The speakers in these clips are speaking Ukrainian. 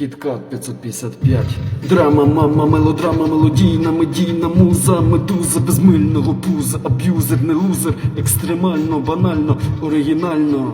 Кіткат 555. Драма, мама, мелодрама, мелодійна, медійна муза, медуза безмильного пуза, аб'юзер, не лузер, екстремально, банально, оригінально.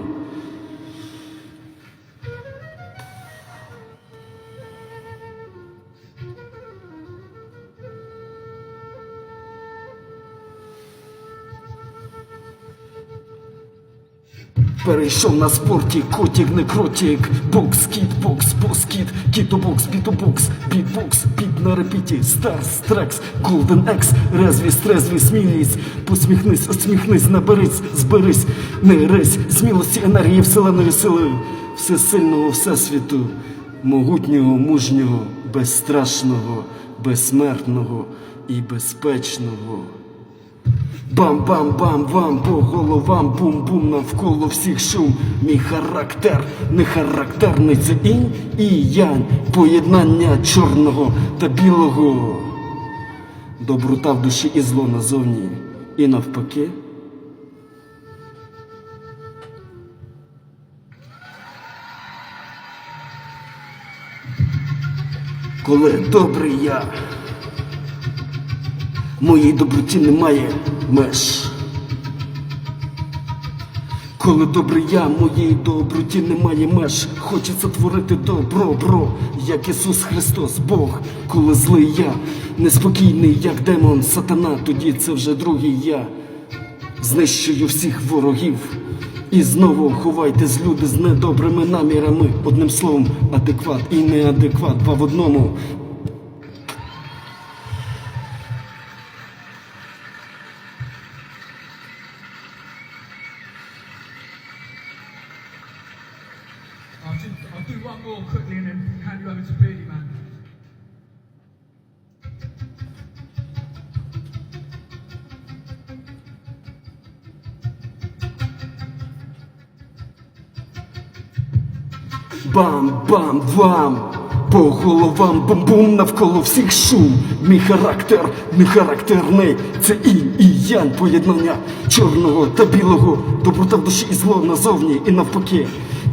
Перейшов на спорті, котік, не кротік, бокс, кіт, бокс, бос, кіт, кітобокс, бітобокс, бітбокс, біт на репіті, старс, трекс, голден екс, резвіс, трезвіс, смілість, посміхнись, усміхнись, наберись, зберись, не рись, смілості, енергії, вселеної сили, всесильного всесвіту, могутнього, мужнього, безстрашного, безсмертного і безпечного. Бам-бам-бам-бам по головам, бум-бум навколо всіх шум. Мій характер не характерний, це інь і янь, поєднання чорного та білого. Доброта в душі і зло назовні, і навпаки. Коли добрий я. Моїй доброті немає меж. Коли добрий я, моїй доброті немає меж. Хочеться творити добро, бро, як Ісус Христос, Бог, коли злий я, неспокійний, як демон, сатана, тоді це вже другий я. Знищую всіх ворогів. І знову ховайтесь, люди з недобрими намірами. Одним словом, адекват і неадекват, два в одному. I'll, do one more quickly and then hand you over to Beardy Man. Бам-бам-бам! По головам бум-бум навколо всіх шум. Мій характер не характерний. Це і і янь поєднання чорного та білого, доброта в душі і зло назовні і навпаки.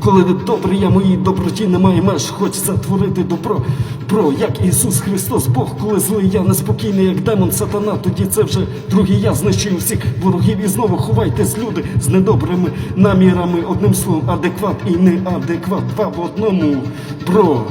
Коли добре я моїй доброті немає меж, хочеться творити добро. Про як Ісус Христос, Бог, коли злий я неспокійний, як демон сатана, тоді це вже другий я знищую всіх ворогів і знову ховайтесь, люди з недобрими намірами. Одним словом, адекват і неадекват. Два в одному. Бро.